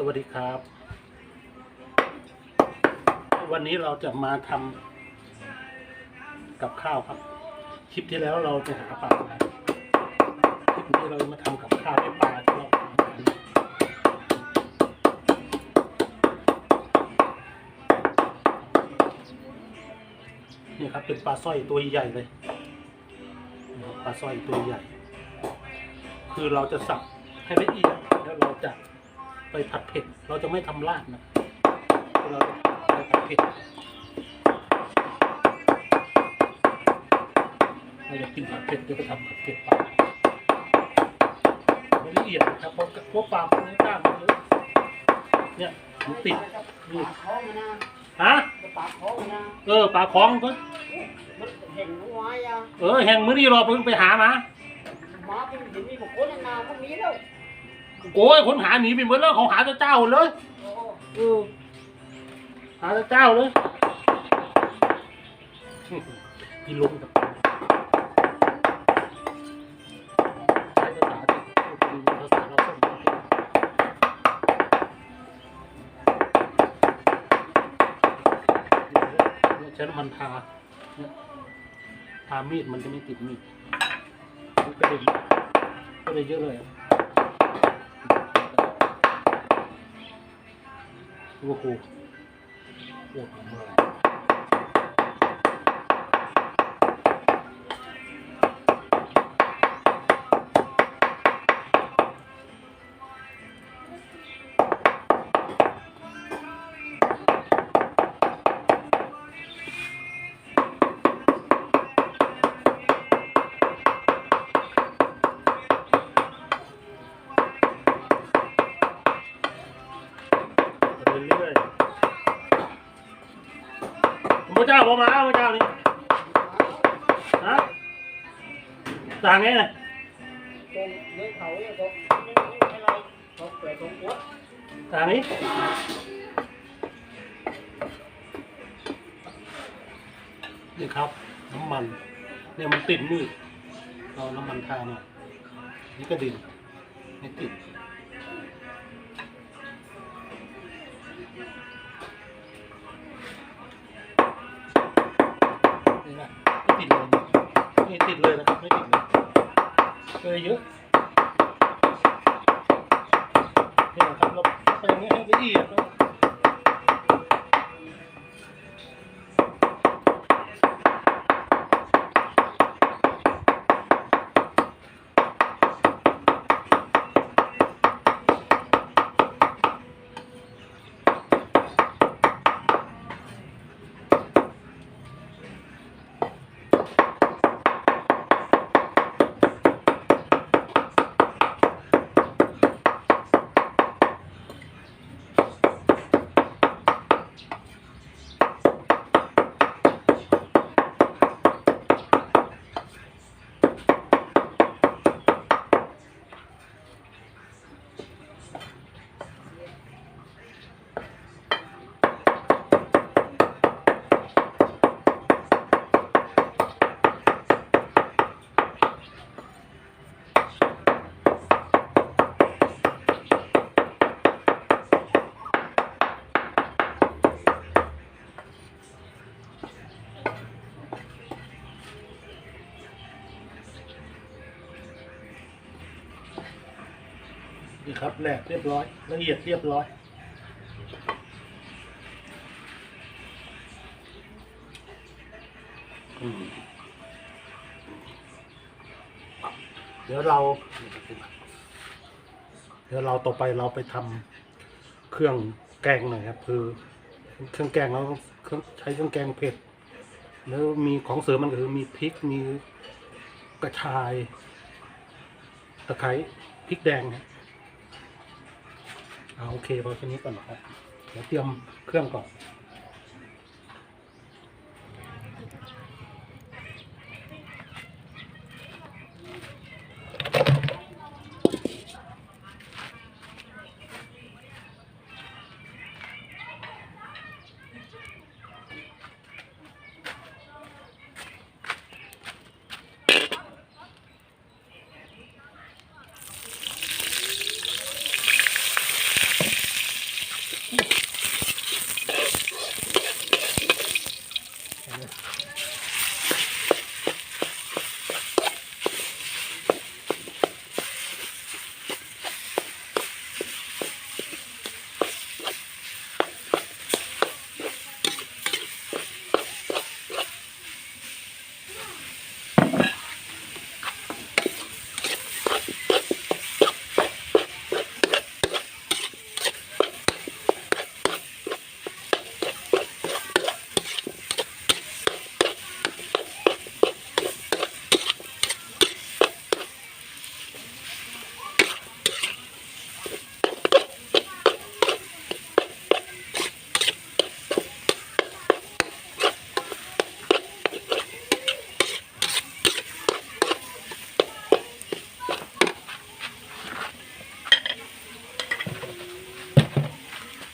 สวัสดีครับ วันนี้เราจะมาทำกับข้าวครับ คลิปที่แล้วเราไปหาปลาคลิปนี้เรามาทำกับข้าวให้ปลาที่เราหามานี่ครับเป็นปลาสร้อยตัวใหญ่เลยปลาสร้อยตัวใหญ่ คือเราจะสับให้ละเอียดแล้วเราจะ ไปผัดเผ็ด เราจะไม่ทำราดนะเราจะไปผัดเผ็ดเราจะกินผัดเผ็ดจะไปทำผัดเผ็ดปลาไม่ละเอียดนะครับเพราะพวกปลาพวกนี้กล้ามมันเยอะเนี่ยมันติดนี่ปากท้องนะฮะปากท้องนะเออปลาของก็มันเห็นหัวยังเออแห่งมื้อนี้เราเพิ่งไปหามาหมาเป็นเห็นมีบุคคลนานมันมีแล้ว โอ้ยคนหาหนีไปหมดแล้วเขาหาแต่เจ้าเลยโอ้เออหาแต่เจ้าเลยพี่ลุงกับใช้ภาษาที่เป็นภาษาเราส่งใช้น้ำมันทาเนี่ยทามีดมันจะไม่ติดมีดมันก็เลยก็เลยเยอะเลย อะโๆพระเจ้าพอมาเจ้านี่ฮะต่างไงน่ะตรงเนื้อเขาเนี่ยตรงไม่ไม่อะไรตรงเปลือกตรงหัวต่างนี้นี่ครับ น้ำมันเนี่ยมันติดมืดเราน้ำมันทาหน่ยนี่ก็ดินไม่ติด ติดเลยนะครับไม่ติดเลยเลยเยอะ นี่ครับแหลกเรียบร้อยละเอียดเรียบร้อย เดี๋ยวเรา เดี๋ยวเราต่อไปเราไปทำเครื่องแกงหน่อยครับ คือ เครื่องแกงเราเครื่องใช้เครื่องแกงเผ็ด แล้วมีของเสริมมันก็คือมีพริกมีกระชายตะไคร้พริกแดงครับ เอาโอเคพอแค่นี้ก่อนนะครับเดี๋ยวเตรียมเครื่องก่อน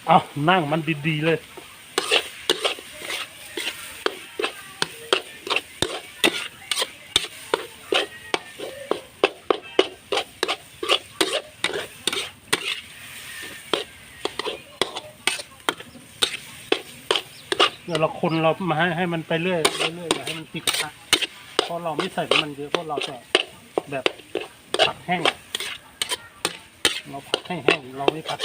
เอานั่งมันดีๆเลย เดี๋ยวเราคนเรามาให้ให้มันไปเรื่อยเรื่อยๆอย่าให้มันติดขัดเพราะเราไม่ใส่น้ำมันเยอะเพราะเราจะแบบผัดแห้ง เราผัดให้แห้งเราไม่ผัด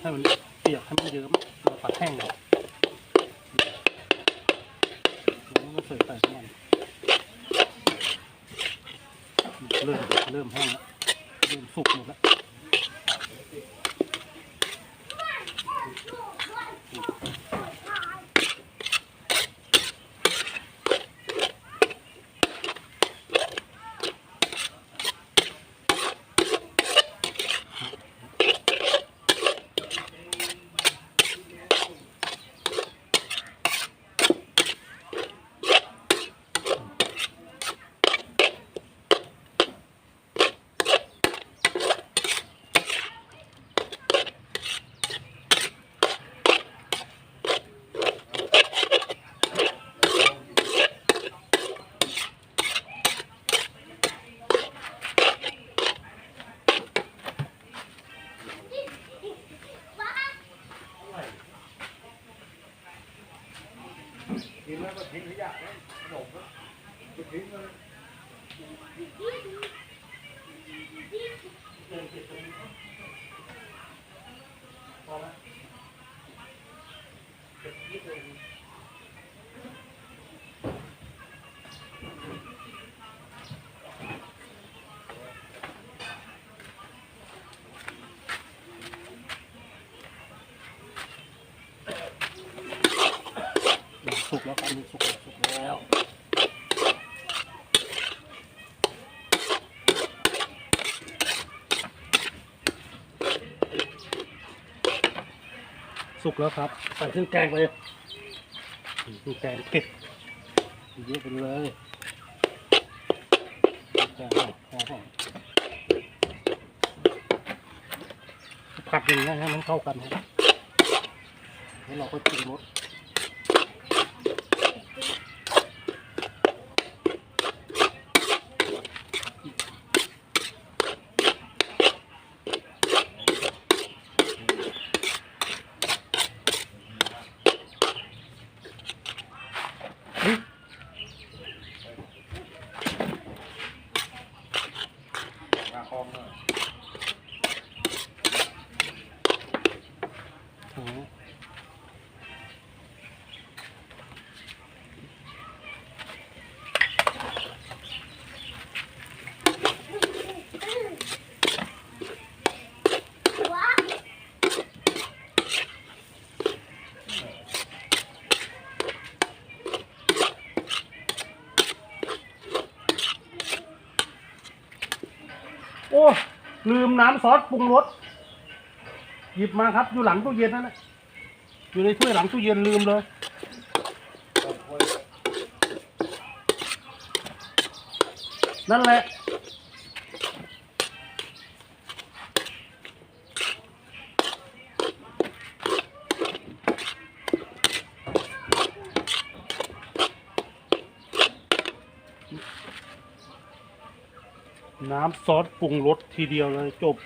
ให้มัน เปียกให้มันเยิ้มเราผัดแห้งเราเราไม่ใส่ใส่น้ำมันเริ่มเริ่มแห้งแล้วเริ่มสุกหมดแล้ว กินแล้วก็ทิ้งขยะนะขนมนะจะทิ้งเลยสุกแล้วครับนี่สุกแล้วสุกแล้วสุ กแล้วครับใส่เครื่องแกงไปเครื่องแกงเผ็ดเยอะไปเลยแกงหอมหอผัดอย่างนี้ให้มันเข้ากันครับแล้วเราก็จิ้มรส โอ้ลืมน้ำซอสปรุงรสหยิบมาครับ อยู่หลังตู้เย็นนั่นแหละอยู่ในถ้วยหลังตู้เย็นลืมเลยนั่นแหละ น้ำซอสปรุงรสทีเดียวเลยจบ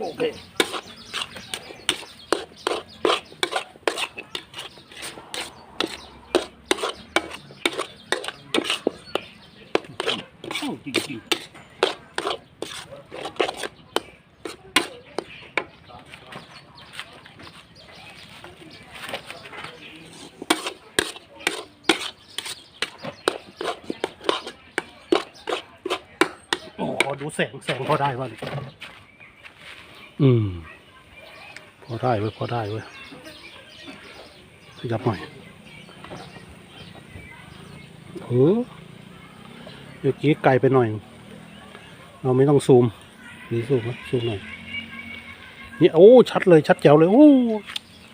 น เคอืมจริงๆ โอ้โหดู แสงแสงพอได้วะอืม พอได้เว้ยพอได้เว้ยขยับหน่อยเออเมื่อกี้ไกลไปหน่อย เราไม่ต้องซูมหรือซูมนะซูมหน่อยเนี่ยโอ้ชัดเลยชัดแจ๋วเลยโอ้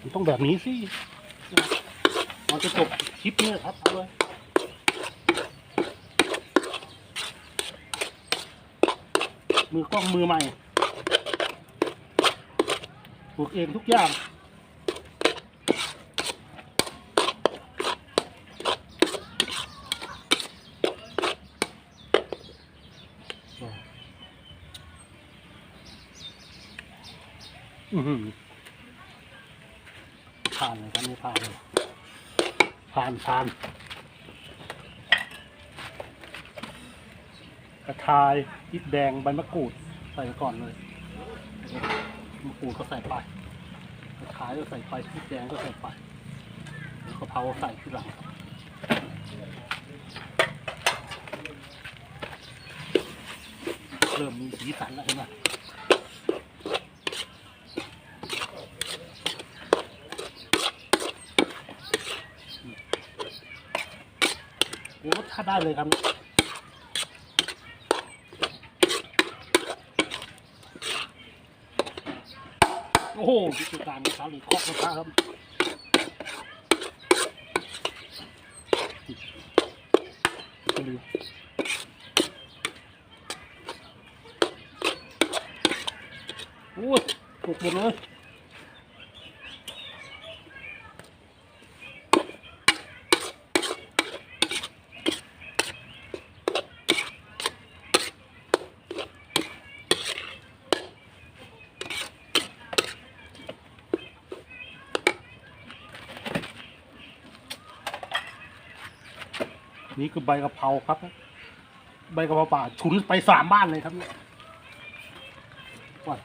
มันต้องแบบนี้สิเราจะจบคลิปนี้ครับเอาเลย มือกล้องมือใหม่ปลูกเองทุกอย่างอือหือผ่านเลยครับนี่ผ่านเลยผ่านผ่าน กระชายพริกแดงใบมะกรูดใส่ไปก่อนเลยมะกรูดก็ใส่ไปกระชายก็ใส่ไปพริกแดงก็ใส่ไปแล้วกะเพราใส่ทีหลังเริ่มมีสีสันแล้วเห็นไหมโอ้รสชาได้เลยครับ อ้โหวิธีการนะครับหรือเคาะกระครับโอ้ถูกหมดเลย นี่คือใบกะเพราครับ ใบกะเพราป่าฉุนไปสามบ้านเลยครับเนี่ยว่า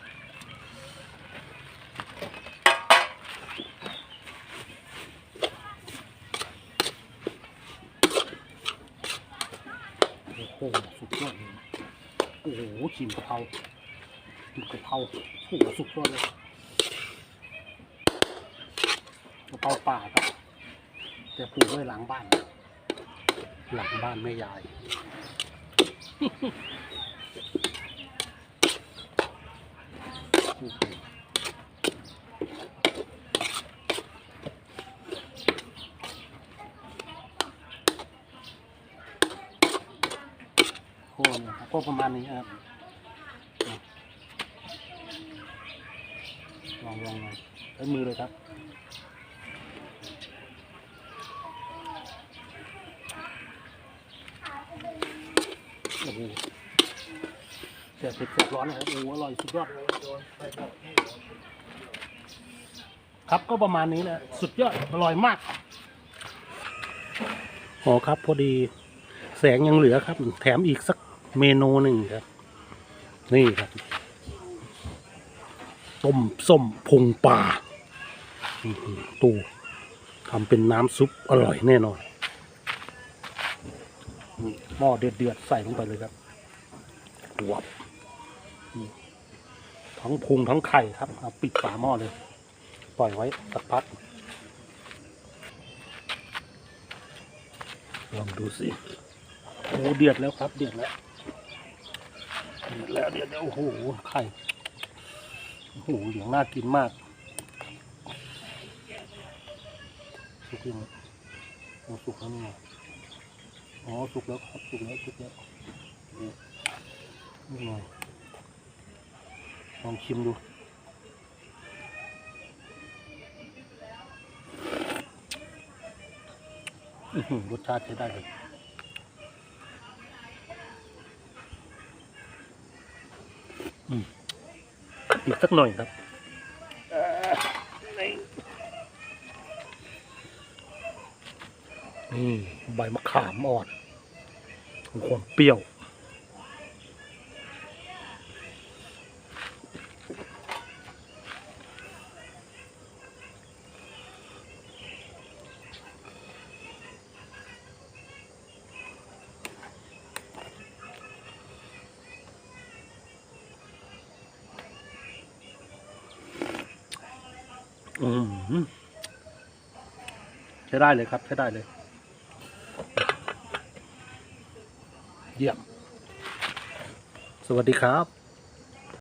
โอ้โหสุดยอดเลยโอ้โหชิมกะเพราชิมกะเพราโอ้โหสุดยอดเลยกะเพราป่าครับแต่ปลูกไว้หลังบ้าน หลังบ้านแม่ยายโอ้เนี่ยครับก็ประมาณนี้ครับ ลองลองลองใช้มือเลยครับ โอ้โหเสียบเผ็ดเสียบร้ อนนะครับโอ้โหอร่อยสุดยอด ครับก็ประมาณนี้นะ สุดยอด อร่อยมาก อ๋อครับพอดี แสงยังเหลือครับ แถมอีกสักเมนูหนึ่งครับ นี่ครับต้มส้มพุงปลาอื้อหือตู้ทำเป็นน้ำซุปอร่อยแน่นอนนี่หม้อเดือดเดือดๆใส่ลงไปเลยครับวับนี่ ทั้งพุงทั้งไข่ครับเอาปิดฝาหม้อเลย ปล่อยไว้สักพักลองดูสิโอ้เดือดแล้วครับ เดือดแล้วเดือดแล้วเดือดแล้วโอ้โหไข่โอ้โหเหลืองน่ากินมากสุกยังโอ้สุกแล้วนี่ไงอ๋อสุกแล้วครับสุกแล้วสุกแล้วนี่นี่หน่อย ลองชิมดูรสชาติใช้ได้เลยอีกสักหน่อยครับนี่นี่ใบมะขามอ่อนมีความเปรี้ยว ใช้ได้เลยครับ ใช้ได้เลย เยี่ยม สวัสดีครับ